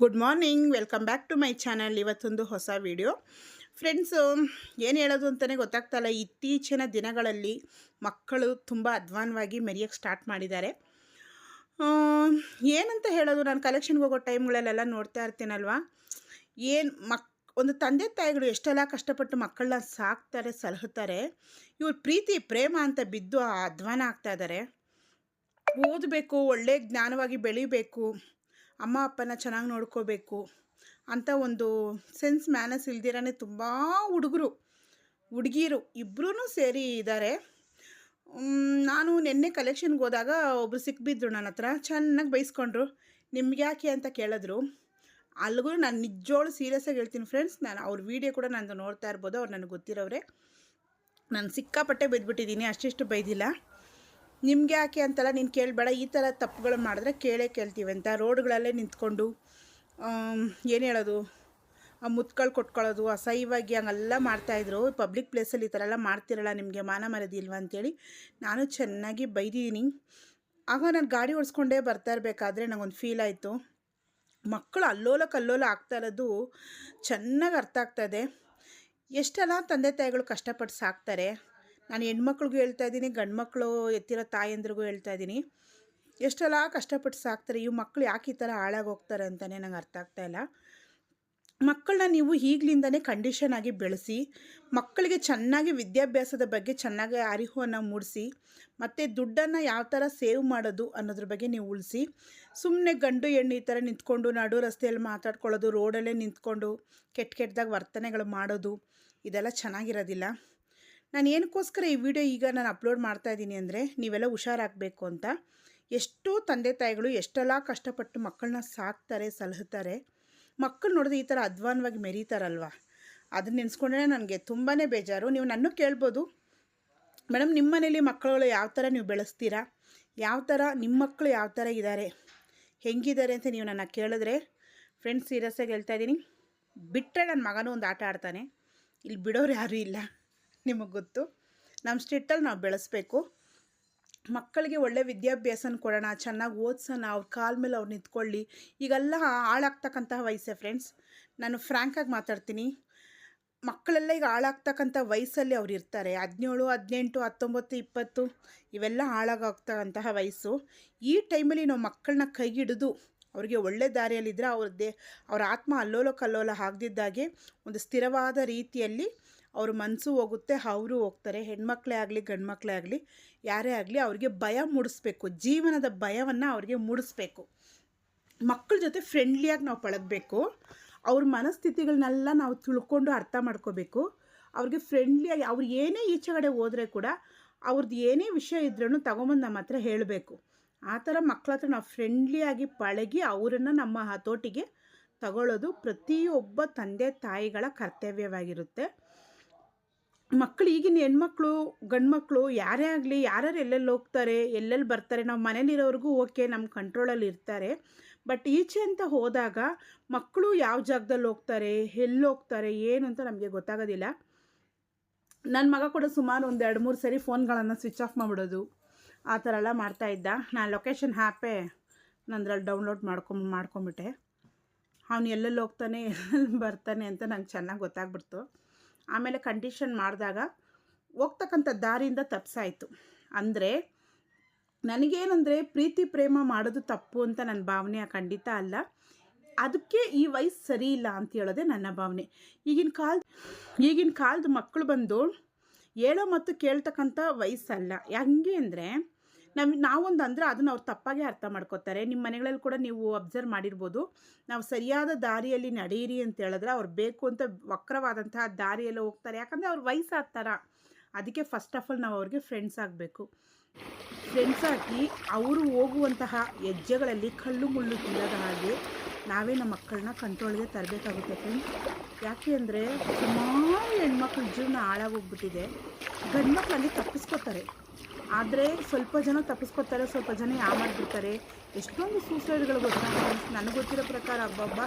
Good morning welcome back to my channel ಇವತ್ತೊಂದು ಹೊಸ video friends ಏನು ಹೇಳೋದು ಅಂತಲೇ ಗೊತ್ತಾಗ್ತಲ್ಲ ಇತ್ತೀಚಿನ ದಿನಗಳಲ್ಲಿ ಮಕ್ಕಳು ತುಂಬ ಅಧ್ವಾನವಾಗಿ ಮೆರೆಯೋಕ್ಕೆ ಸ್ಟಾರ್ಟ್ ಮಾಡಿದ್ದಾರೆ. ಏನಂತ ಹೇಳೋದು? ನಾನು ಕಲೆಕ್ಷನ್ಗೆ ಹೋಗೋ ಟೈಮ್ಗಳಲ್ಲೆಲ್ಲ ನೋಡ್ತಾ ಇರ್ತೀನಲ್ವಾ? ಏನು ಮಕ್, ಒಂದು ತಂದೆ ತಾಯಿಗಳು ಎಷ್ಟೆಲ್ಲ ಕಷ್ಟಪಟ್ಟು ಮಕ್ಕಳನ್ನ ಸಾಕ್ತಾರೆ, ಸಲಹುತ್ತಾರೆ, ಇವ್ರ ಪ್ರೀತಿ, ಪ್ರೇಮ ಅಂತ ಬಿದ್ದು ಆ ಅಧ್ವಾನ ಆಗ್ತಾ ಇದ್ದಾರೆ. ಓದಬೇಕು, ಒಳ್ಳೆ ಜ್ಞಾನವಾಗಿ ಬೆಳಿಬೇಕು ಅಮ್ಮ ಅಪ್ಪನ ಚೆನ್ನಾಗಿ ನೋಡ್ಕೋಬೇಕು ಅಂತ ಒಂದು ಸೆನ್ಸ್ ಮ್ಯಾನಸ್ ಇಲ್ದಿರೇ ತುಂಬ ಹುಡುಗರು, ಹುಡುಗಿರು ಇಬ್ಬರೂ ಸೇರಿ ಇದ್ದಾರೆ ನಾನು ನಿನ್ನೆ ಕಲೆಕ್ಷನ್ಗೆ ಹೋದಾಗ ಒಬ್ಬರು ಸಿಕ್ಬಿದ್ರು ನನ್ನ ಹತ್ರ, ಚೆನ್ನಾಗಿ ಬೈಸ್ಕೊಂಡ್ರು. ನಿಮ್ಗೆ ಯಾಕೆ ಅಂತ ಕೇಳಿದ್ರು. ಅಲ್ಲಿಗೂ ನಾನು ನಿಜೋಳು ಸೀರಿಯಸ್ಸಾಗಿ ಹೇಳ್ತೀನಿ ಫ್ರೆಂಡ್ಸ್ ನಾನು ಅವ್ರ ವೀಡಿಯೋ ಕೂಡ ನಾನು ನೋಡ್ತಾ ಇರ್ಬೋದು, ಅವ್ರು ನನಗೆ ಗೊತ್ತಿರೋರೆ ನಾನು ಸಿಕ್ಕಾಪಟ್ಟೆ ಬೈದ್ಬಿಟ್ಟಿದ್ದೀನಿ, ಅಷ್ಟಿಷ್ಟು ಬೈದಿಲ್ಲ. ನಿಮ್ಗೆ ಯಾಕೆ ಅಂತಲ್ಲ, ನೀನು ಕೇಳಬೇಡ. ಈ ಥರ ತಪ್ಪುಗಳು ಮಾಡಿದ್ರೆ ಕೇಳೇ ಕೇಳ್ತೀವಿ ಅಂತ. ರೋಡ್ಗಳಲ್ಲೇ ನಿಂತ್ಕೊಂಡು ಏನು ಹೇಳೋದು? ಆ ಮುತ್ಗಳು ಕೊಟ್ಕೊಳ್ಳೋದು, ಅಸಹ್ಯವಾಗಿ ಹಂಗೆಲ್ಲ ಮಾಡ್ತಾಯಿದ್ರು ಪಬ್ಲಿಕ್ ಪ್ಲೇಸಲ್ಲಿ ಈ ಥರ ಎಲ್ಲ ಮಾಡ್ತಿರಲ್ಲ ನಿಮಗೆ ಮಾನ ಮರ್ಯಾದೆ ಇಲ್ವಾ ಅಂತೇಳಿ ನಾನು ಚೆನ್ನಾಗಿ ಬೈದಿದ್ದೀನಿ. ಆಗ ನಾನು ಗಾಡಿ ಓಡಿಸ್ಕೊಂಡೇ ಬರ್ತಾ ಇರಬೇಕಾದ್ರೆ ನನಗೊಂದು ಫೀಲ್ ಆಯಿತು. ಮಕ್ಕಳು ಅಲ್ಲೋಲ ಕಲ್ಲೋಲ ಆಗ್ತಾ ಇರೋದು ಚೆನ್ನಾಗಿ ಅರ್ಥ ಆಗ್ತದೆ ಎಷ್ಟೆಲ್ಲ ತಂದೆ ತಾಯಿಗಳು ಕಷ್ಟಪಟ್ಟು ಸಾಕ್ತಾರೆ ನಾನು ಹೆಣ್ಮಕ್ಳಿಗೂ ಹೇಳ್ತಾ ಇದ್ದೀನಿ ಗಂಡು ಮಕ್ಕಳು ಎತ್ತಿರೋ ತಾಯಂದ್ರಿಗೂ ಹೇಳ್ತಾ ಇದ್ದೀನಿ. ಎಷ್ಟೆಲ್ಲ ಕಷ್ಟಪಟ್ಟು ಸಾಕ್ತಾರೆ ಇವು ಮಕ್ಕಳು ಯಾಕೆ ಈ ಥರ ಹಾಳಾಗಿ ಹೋಗ್ತಾರೆ ಅಂತಲೇ ನಂಗೆ ಅರ್ಥ ಆಗ್ತಾ ಇಲ್ಲ. ಮಕ್ಕಳನ್ನ ನೀವು ಈಗಲಿಂದನೇ ಕಂಡೀಷನ್ ಆಗಿ ಬೆಳೆಸಿ, ಮಕ್ಕಳಿಗೆ ಚೆನ್ನಾಗಿ ವಿದ್ಯಾಭ್ಯಾಸದ ಬಗ್ಗೆ ಚೆನ್ನಾಗಿ ಅರಿವನ್ನು ಮೂಡಿಸಿ, ಮತ್ತು ದುಡ್ಡನ್ನು ಯಾವ ಥರ ಸೇವ್ ಮಾಡೋದು ಅನ್ನೋದ್ರ ಬಗ್ಗೆ ನೀವು ಉಳಿಸಿ ಸುಮ್ಮನೆ ಗಂಡು ಹೆಣ್ಣು ಈ ಥರ ನಿಂತ್ಕೊಂಡು ನಡು ರಸ್ತೆಯಲ್ಲಿ ಮಾತಾಡ್ಕೊಳ್ಳೋದು, ರೋಡಲ್ಲೇ ನಿಂತ್ಕೊಂಡು ಕೆಟ್ಟ ಕೆಟ್ಟದಾಗ ವರ್ತನೆಗಳು ಮಾಡೋದು, ಇದೆಲ್ಲ ಚೆನ್ನಾಗಿರೋದಿಲ್ಲ. ನಾನು ಏನಕ್ಕೋಸ್ಕರ ಈ ವಿಡಿಯೋ ಈಗ ನಾನು ಅಪ್ಲೋಡ್ ಮಾಡ್ತಾ ಇದ್ದೀನಿ ಅಂದರೆ ನೀವೆಲ್ಲ ಹುಷಾರಾಗಬೇಕು ಅಂತ. ಎಷ್ಟೋ ತಂದೆ ತಾಯಿಗಳು ಎಷ್ಟೆಲ್ಲ ಕಷ್ಟಪಟ್ಟು ಮಕ್ಕಳನ್ನ ಸಾಕ್ತಾರೆ, ಸಲಹುತ್ತಾರೆ. ಮಕ್ಕಳು ನೋಡಿದ್ರೆ ಈ ಥರ ಅಧ್ವಾನವಾಗಿ ಮೆರೀತಾರಲ್ವ? ಅದನ್ನ ನೆನೆಸ್ಕೊಂಡ್ರೆ ನನಗೆ ತುಂಬಾ ಬೇಜಾರು. ನೀವು ನನ್ನ ಕೇಳ್ಬೋದು. ಮೇಡಮ್, ನಿಮ್ಮ ಮನೇಲಿ ಮಕ್ಕಳುಗಳು ಯಾವ ಥರ ನೀವು ಬೆಳೆಸ್ತೀರಾ? ಯಾವ ಥರ ನಿಮ್ಮ ಮಕ್ಕಳು ಯಾವ ಥರ ಇದ್ದಾರೆ? ಹೆಂಗಿದ್ದಾರೆ ಅಂತ ನೀವು ನನ್ನ ಕೇಳಿದ್ರೆ ಫ್ರೆಂಡ್ಸ್ ಸೀರಿಯಸ್ಸಾಗಿ ಹೇಳ್ತಾ ಇದ್ದೀನಿ. ಬಿಟ್ಟರೆ ನನ್ನ ಮಗನೂ ಒಂದು ಆಟ ಆಡ್ತಾನೆ. ಇಲ್ಲಿ ಬಿಡೋರು ಯಾರೂ ಇಲ್ಲ. ನಿಮಗೆ ಗೊತ್ತು. ನಮ್ಮ ಸ್ಟೇಟಲ್ಲಿ ನಾವು ಬೆಳೆಸಬೇಕು. ಮಕ್ಕಳಿಗೆ ಒಳ್ಳೆ ವಿದ್ಯಾಭ್ಯಾಸನ ಕೊಡೋಣ, ಚೆನ್ನಾಗಿ ಓದಿಸೋಣ, ಅವ್ರ ಕಾಲ ಮೇಲೆ ಅವ್ರು ನಿಂತ್ಕೊಳ್ಳಿ. ಈಗೆಲ್ಲ ಹಾಳಾಗ್ತಕ್ಕಂತಹ ವಯಸ್ಸೇ ಫ್ರೆಂಡ್ಸ್. ನಾನು ಫ್ರ್ಯಾಂಕಾಗಿ ಮಾತಾಡ್ತೀನಿ. ಮಕ್ಕಳೆಲ್ಲ ಈಗ ಹಾಳಾಗ್ತಕ್ಕಂಥ ವಯಸ್ಸಲ್ಲಿ ಅವ್ರು ಇರ್ತಾರೆ. ಹದಿನೇಳು ಹದಿನೆಂಟು, ಹತ್ತೊಂಬತ್ತು, ಇಪ್ಪತ್ತು, ಇವೆಲ್ಲ ಹಾಳಾಗೋಗ್ತಕ್ಕಂತಹ ವಯಸ್ಸು. ಈ ಟೈಮಲ್ಲಿ ನಾವು ಮಕ್ಕಳನ್ನ ಕೈಗಿಡಿದು ಅವರಿಗೆ ಒಳ್ಳೆ ದಾರಿಯಲ್ಲಿದ್ದರೆ ಅವ್ರದ್ದೇ ಅವ್ರ ಆತ್ಮ ಅಲ್ಲೋಲ ಕಲ್ಲೋಲ ಆಗದಿದ್ದಾಗೆ ಒಂದು ಸ್ಥಿರವಾದ ರೀತಿಯಲ್ಲಿ ಅವ್ರ ಮನಸ್ಸು ಹೋಗುತ್ತೆ, ಅವರು ಹೋಗ್ತಾರೆ. ಹೆಣ್ಮಕ್ಳೇ ಆಗಲಿ, ಗಂಡ್ಮಕ್ಳೇ ಆಗಲಿ, ಯಾರೇ ಆಗಲಿ ಅವ್ರಿಗೆ ಭಯ ಮೂಡಿಸ್ಬೇಕು. ಜೀವನದ ಭಯವನ್ನು ಅವ್ರಿಗೆ ಮೂಡಿಸ್ಬೇಕು. ಮಕ್ಕಳ ಜೊತೆ ಫ್ರೆಂಡ್ಲಿಯಾಗಿ ನಾವು ಪಳಗಬೇಕು. ಅವ್ರ ಮನಸ್ಥಿತಿಗಳನ್ನೆಲ್ಲ ನಾವು ತಿಳ್ಕೊಂಡು ಅರ್ಥ ಮಾಡ್ಕೋಬೇಕು. ಅವ್ರಿಗೆ ಫ್ರೆಂಡ್ಲಿಯಾಗಿ ಅವ್ರು ಏನೇ ಈಚೆಗಡೆ ಹೋದರೆ ಕೂಡ ಅವ್ರದ್ದು ಏನೇ ವಿಷಯ ಇದ್ರೂ ತಗೊಂಬಂದು ನಮ್ಮ ಹತ್ರ ಹೇಳಬೇಕು. ಆ ಥರ ಮಕ್ಕಳ ಹತ್ರ ನಾವು ಫ್ರೆಂಡ್ಲಿಯಾಗಿ ಪಳಗಿ ಅವರನ್ನು ನಮ್ಮ ಹತೋಟಿಗೆ ತಗೊಳ್ಳೋದು ಪ್ರತಿಯೊಬ್ಬ ತಂದೆ ತಾಯಿಗಳ ಕರ್ತವ್ಯವಾಗಿರುತ್ತೆ. ಮಕ್ಕಳು ಈಗಿನ ಹೆಣ್ಮಕ್ಳು, ಗಂಡ್ಮಕ್ಳು ಯಾರೇ ಆಗಲಿ, ಯಾರ್ಯಾರು ಎಲ್ಲೆಲ್ಲಿ ಹೋಗ್ತಾರೆ, ಎಲ್ಲೆಲ್ಲಿ ಬರ್ತಾರೆ, ನಾವು ಮನೇಲಿರೋರಿಗೂ ಓಕೆ ನಮ್ಮ ಕಂಟ್ರೋಲಲ್ಲಿ ಇರ್ತಾರೆ. ಬಟ್ ಈಚೆ ಅಂತ ಹೋದಾಗ ಮಕ್ಕಳು ಯಾವ ಜಾಗದಲ್ಲಿ ಹೋಗ್ತಾರೆ, ಎಲ್ಲಿ ಹೋಗ್ತಾರೆ, ಏನು ಅಂತ ನಮಗೆ ಗೊತ್ತಾಗೋದಿಲ್ಲ. ನನ್ನ ಮಗ ಕೂಡ ಸುಮಾರು ಒಂದು ಎರಡು ಮೂರು ಸರಿ ಫೋನ್ಗಳನ್ನು ಸ್ವಿಚ್ ಆಫ್ ಮಾಡಿಬಿಡೋದು. ಆ ಥರ ಎಲ್ಲ ಮಾಡ್ತಾಯಿದ್ದ ನಾನು ಲೊಕೇಶನ್ ಹ್ಯಾಪೇ ನಂದ್ರಲ್ಲಿ ಡೌನ್ಲೋಡ್ ಮಾಡ್ಕೊಂಡು ಮಾಡ್ಕೊಂಬಿಟ್ಟೆ ಅವನು ಎಲ್ಲೆಲ್ಲಿ ಹೋಗ್ತಾನೆ, ಎಲ್ಲೆಲ್ಲಿ ಬರ್ತಾನೆ ಅಂತ ನಂಗೆ ಚೆನ್ನಾಗಿ ಗೊತ್ತಾಗ್ಬಿಡ್ತು. ಆಮೇಲೆ ಕಂಡೀಷನ್ ಮಾಡಿದಾಗ ಹೋಗ್ತಕ್ಕಂಥ ದಾರಿಯಿಂದ ತಪ್ಸಾಯಿತು. ಅಂದರೆ ನನಗೇನಂದರೆ ಪ್ರೀತಿ ಪ್ರೇಮ ಮಾಡೋದು ತಪ್ಪು ಅಂತ ನನ್ನ ಭಾವನೆ ಖಂಡಿತ ಅಲ್ಲ. ಅದಕ್ಕೆ ಈ ವಯಸ್ಸು ಸರಿ ಇಲ್ಲ ಅಂತ ಹೇಳೋದೇ ನನ್ನ ಭಾವನೆ. ಈಗಿನ ಕಾಲ ಈಗಿನ ಕಾಲದ ಮಕ್ಕಳು ಬಂದು ಹೇಳೋ ಮತ್ತು ಕೇಳ್ತಕ್ಕಂಥ ವಯಸ್ಸಲ್ಲ. ಹೆಂಗೆ ಅಂದರೆ ನಾವು ನಾವೊಂದು ಅಂದರೆ ಅದನ್ನು ಅವ್ರು ತಪ್ಪಾಗಿ ಅರ್ಥ ಮಾಡ್ಕೋತಾರೆ. ನಿಮ್ಮ ಮನೆಗಳಲ್ಲಿ ಕೂಡ ನೀವು ಅಬ್ಸರ್ವ್ ಮಾಡಿರ್ಬೋದು. ನಾವು ಸರಿಯಾದ ದಾರಿಯಲ್ಲಿ ನಡೆಯಿರಿ ಅಂತ ಹೇಳಿದ್ರೆ ಅವ್ರು ಬೇಕು ಅಂತ ವಕ್ರವಾದಂತಹ ದಾರಿಯಲ್ಲಿ ಹೋಗ್ತಾರೆ. ಯಾಕಂದರೆ ಅವ್ರ ವಯಸ್ಸಾದ ಥರ ಅದಕ್ಕೆ ಫಸ್ಟ್ ಆಫ್ ಆಲ್ ನಾವು ಅವ್ರಿಗೆ ಫ್ರೆಂಡ್ಸ್ ಆಗಬೇಕು. ಫ್ರೆಂಡ್ಸ್ ಆಗಿ ಅವರು ಹೋಗುವಂತಹ ಹೆಜ್ಜೆಗಳಲ್ಲಿ ಕಲ್ಲು ಮುಳ್ಳು ತಿನ್ನದ ಹಾಗೆ ನಾವೇ ನಮ್ಮ ಮಕ್ಕಳನ್ನ ಕಂಟ್ರೋಲ್ಗೆ ತರಬೇಕಾಗುತ್ತೆ ಫ್ರೆಂಡ್ಸ್ ಯಾಕೆ ಅಂದರೆ ಸುಮಾರು ಹೆಣ್ಮಕ್ಳ ಜೀವನ ಹಾಳಾಗೋಗ್ಬಿಟ್ಟಿದೆ ಗಂಡು ಮಕ್ಕಳಲ್ಲಿ ತಪ್ಪಿಸ್ಕೋತಾರೆ. ಆದರೆ ಸ್ವಲ್ಪ ಜನ ತಪ್ಪಿಸ್ಕೊತಾರೆ ಸ್ವಲ್ಪ ಜನ ಯಾಮಾಡ್ಬಿಡ್ತಾರೆ ಎಷ್ಟೊಂದು ಸೂಸೈಡ್ಗಳು ಗೊತ್ತಾ ನನಗೆ ಗೊತ್ತಿರೋ ಪ್ರಕಾರ ಅಬ್ಬಬ್ಬ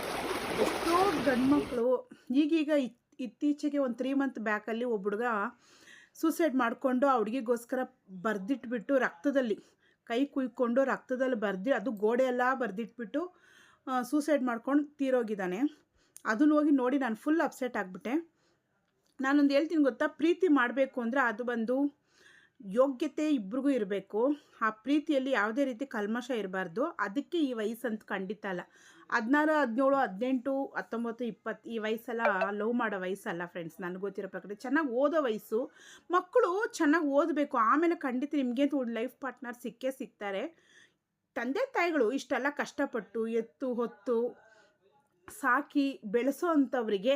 ಎಷ್ಟೋ ಗಂಡು ಮಕ್ಕಳು ಈಗೀಗ ಇತ್, ಇತ್ತೀಚೆಗೆ ಒಂದು ತ್ರೀ ಮಂತ್ ಬ್ಯಾಕಲ್ಲಿ ಒಬ್ಬ ಹುಡುಗ ಸೂಸೈಡ್ ಮಾಡಿಕೊಂಡು ಆ ಹುಡುಗಿಗೋಸ್ಕರ ಬರೆದಿಟ್ಬಿಟ್ಟು ರಕ್ತದಲ್ಲಿ, ಕೈ ಕುಯ್ಕೊಂಡು ರಕ್ತದಲ್ಲಿ ಬರ್ದಿ, ಅದು ಗೋಡೆ ಎಲ್ಲ ಬರೆದಿಟ್ಬಿಟ್ಟು ಸೂಸೈಡ್ ಮಾಡ್ಕೊಂಡು ತೀರೋಗಿದ್ದಾನೆ. ಅದನ್ನ ಹೋಗಿ ನೋಡಿ ನಾನು ಫುಲ್ ಅಪ್ಸೆಟ್ ಆಗಿಬಿಟ್ಟೆ. ನಾನೊಂದು ಹೇಳ್ತೀನಿ ಗೊತ್ತಾ? ಪ್ರೀತಿ ಮಾಡಬೇಕು ಅಂದರೆ ಅದು ಬಂದು ಯೋಗ್ಯತೆ ಇಬ್ರಿಗೂ ಇರಬೇಕು. ಆ ಪ್ರೀತಿಯಲ್ಲಿ ಯಾವುದೇ ರೀತಿ ಕಲ್ಮಶ ಇರಬಾರ್ದು. ಅದಕ್ಕೆ ಈ ವಯಸ್ಸಂತ ಖಂಡಿತ ಅಲ್ಲ. ಹದಿನಾರು, ಹದಿನೇಳು, ಹದಿನೆಂಟು, ಹತ್ತೊಂಬತ್ತು, ಇಪ್ಪತ್ತು ಈ ವಯಸ್ಸೆಲ್ಲ ಲವ್ ಮಾಡೋ ವಯಸ್ಸಲ್ಲ ಫ್ರೆಂಡ್ಸ್ ನನಗೆ ಗೊತ್ತಿರೋ ಪ್ರಕಾರ. ಚೆನ್ನಾಗಿ ಓದೋ ವಯಸ್ಸು. ಮಕ್ಕಳು ಚೆನ್ನಾಗಿ ಓದಬೇಕು. ಆಮೇಲೆ ಖಂಡಿತ ನಿಮಗೆ ಲೈಫ್ ಪಾರ್ಟ್ನರ್ ಸಿಕ್ಕೇ ಸಿಗ್ತಾರೆ. ತಂದೆ, ತಾಯಿಗಳು ಇಷ್ಟೆಲ್ಲ ಕಷ್ಟಪಟ್ಟು, ಎತ್ತು, ಹೊತ್ತು, ಸಾಕಿ ಬೆಳೆಸೋ ಅಂಥವ್ರಿಗೆ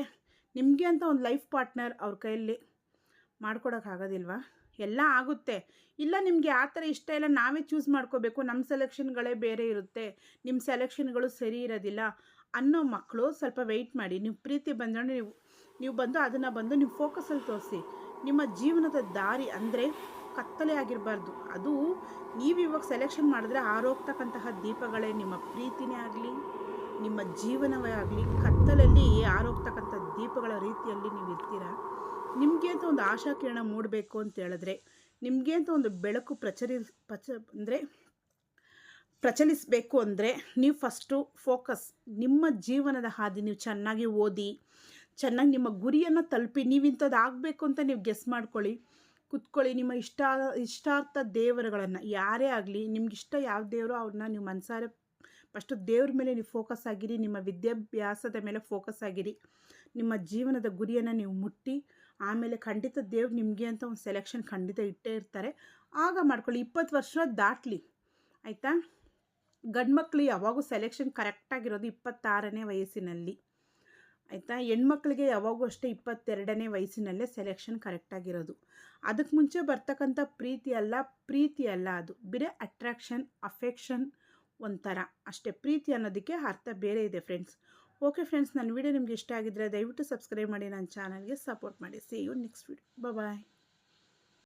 ನಿಮಗೆ ಅಂತ ಒಂದು ಲೈಫ್ ಪಾರ್ಟ್ನರ್ ಅವ್ರ ಕೈಯಲ್ಲಿ ಮಾಡ್ಕೊಡೋಕ್ಕಾಗೋದಿಲ್ವಾ? ಎಲ್ಲ ಆಗುತ್ತೆ. ಇಲ್ಲ ನಿಮಗೆ ಆ ಥರ ಇಷ್ಟ ಇಲ್ಲ, ನಾವೇ ಚೂಸ್ ಮಾಡ್ಕೋಬೇಕು. ನಮ್ಮ ಸೆಲೆಕ್ಷನ್ಗಳೇ ಬೇರೆ ಇರುತ್ತೆ. ನಿಮ್ಮ ಸೆಲೆಕ್ಷನ್ಗಳು ಸರಿ ಇರೋದಿಲ್ಲ. ಅನ್ನೋ ಮಕ್ಕಳು ಸ್ವಲ್ಪ ವೆಯ್ಟ್ ಮಾಡಿ. ನೀವು ಪ್ರೀತಿ ಬಂದ್ರೆ ನೀವು ನೀವು ಬಂದು ಅದನ್ನು ಬಂದು ನೀವು ಫೋಕಸಲ್ಲಿ ತೋರಿಸಿ. ನಿಮ್ಮ ಜೀವನದ ದಾರಿ ಅಂದರೆ ಕತ್ತಲೆ ಆಗಿರಬಾರ್ದು. ಅದು ನೀವು ಇವಾಗ ಸೆಲೆಕ್ಷನ್ ಮಾಡಿದ್ರೆ ಆರೋಗ್ತಕ್ಕಂತಹ ದೀಪಗಳೇ ನಿಮ್ಮ ಪ್ರೀತಿನೇ ಆಗಲಿ, ನಿಮ್ಮ ಜೀವನವೇ ಆಗಲಿ, ಕತ್ತಲಲ್ಲಿ ಆರೋಗ್ತಕ್ಕಂಥ ದೀಪಗಳ ರೀತಿಯಲ್ಲಿ ನೀವು ಇರ್ತೀರಾ? ನಿಮಗೆ ಅಂತ ಒಂದು ಆಶಾ ಕಿರಣ ಮೂಡಬೇಕು ಅಂತ ಹೇಳಿದ್ರೆ, ನಿಮಗೆ ಅಂತ ಒಂದು ಬೆಳಕು ಪ್ರಚರಿ ಪ್ರಚ ಅಂದರೆ ಪ್ರಚಲಿಸಬೇಕು ಅಂದರೆ ನೀವು ಫಸ್ಟು ಫೋಕಸ್ ನಿಮ್ಮ ಜೀವನದ ಹಾದಿ ನೀವು ಚೆನ್ನಾಗಿ ಓದಿ, ಚೆನ್ನಾಗಿ ನಿಮ್ಮ ಗುರಿಯನ್ನು ತಲುಪಿ, ನೀವು ಇಂಥದ್ದು ಆಗಬೇಕು ಅಂತ ನೀವು ಗೆಸ್ ಮಾಡ್ಕೊಳ್ಳಿ. ಕುತ್ಕೊಳ್ಳಿ, ನಿಮ್ಮ ಇಷ್ಟ, ಇಷ್ಟಾರ್ಥ ದೇವರುಗಳನ್ನು, ಯಾರೇ ಆಗಲಿ, ನಿಮ್ಗೆ ಇಷ್ಟ ಯಾವ ದೇವರು ಅವ್ರನ್ನ ನೀವು ಮನಸಾರೆ ಫಸ್ಟು ದೇವ್ರ ಮೇಲೆ ನೀವು ಫೋಕಸ್ ಆಗಿರಿ, ನಿಮ್ಮ ವಿದ್ಯಾಭ್ಯಾಸದ ಮೇಲೆ ಫೋಕಸ್ ಆಗಿರಿ, ನಿಮ್ಮ ಜೀವನದ ಗುರಿಯನ್ನು ನೀವು ಮುಟ್ಟಿ ಆಮೇಲೆ ಖಂಡಿತ ದೇವ್ರು ನಿಮಗೆ ಅಂತ ಒಂದು ಸೆಲೆಕ್ಷನ್ ಖಂಡಿತ ಇಟ್ಟೇ ಇರ್ತಾರೆ. ಆಗ ಮಾಡ್ಕೊಳ್ಳಿ, ಇಪ್ಪತ್ತು ವರ್ಷ ದಾಟಲಿ, ಆಯಿತಾ? ಗಂಡು ಮಕ್ಕಳು ಯಾವಾಗೂ ಸೆಲೆಕ್ಷನ್ ಕರೆಕ್ಟಾಗಿರೋದು ಇಪ್ಪತ್ತಾರನೇ ವಯಸ್ಸಿನಲ್ಲಿ, ಆಯಿತಾ? ಹೆಣ್ಮಕ್ಳಿಗೆ ಯಾವಾಗೂ ಅಷ್ಟೇ ಇಪ್ಪತ್ತೆರಡನೇ ವಯಸ್ಸಿನಲ್ಲೇ ಸೆಲೆಕ್ಷನ್ ಕರೆಕ್ಟಾಗಿರೋದು ಅದಕ್ಕೆ ಮುಂಚೆ ಬರ್ತಕ್ಕಂಥ ಪ್ರೀತಿ ಅಲ್ಲ ಪ್ರೀತಿ ಅಲ್ಲ ಅದು. ಬೇರೆ ಅಟ್ರಾಕ್ಷನ್ ಅಫೆಕ್ಷನ್ ಒಂಥರ. ಅಷ್ಟೇ ಪ್ರೀತಿ ಅನ್ನೋದಕ್ಕೆ ಅರ್ಥ ಬೇರೆ ಇದೆ ಫ್ರೆಂಡ್ಸ್ ಓಕೆ ಫ್ರೆಂಡ್ಸ್, ನನ್ನ ವೀಡಿಯೋ ನಿಮಗೆ ಇಷ್ಟ ಆಗಿದ್ದರೆ ದಯವಿಟ್ಟು ಸಬ್ಸ್ಕ್ರೈಬ್ ಮಾಡಿ, ನನ್ನ ಚಾನಲ್ಗೆ ಸಪೋರ್ಟ್ ಮಾಡಿ. See you next video bye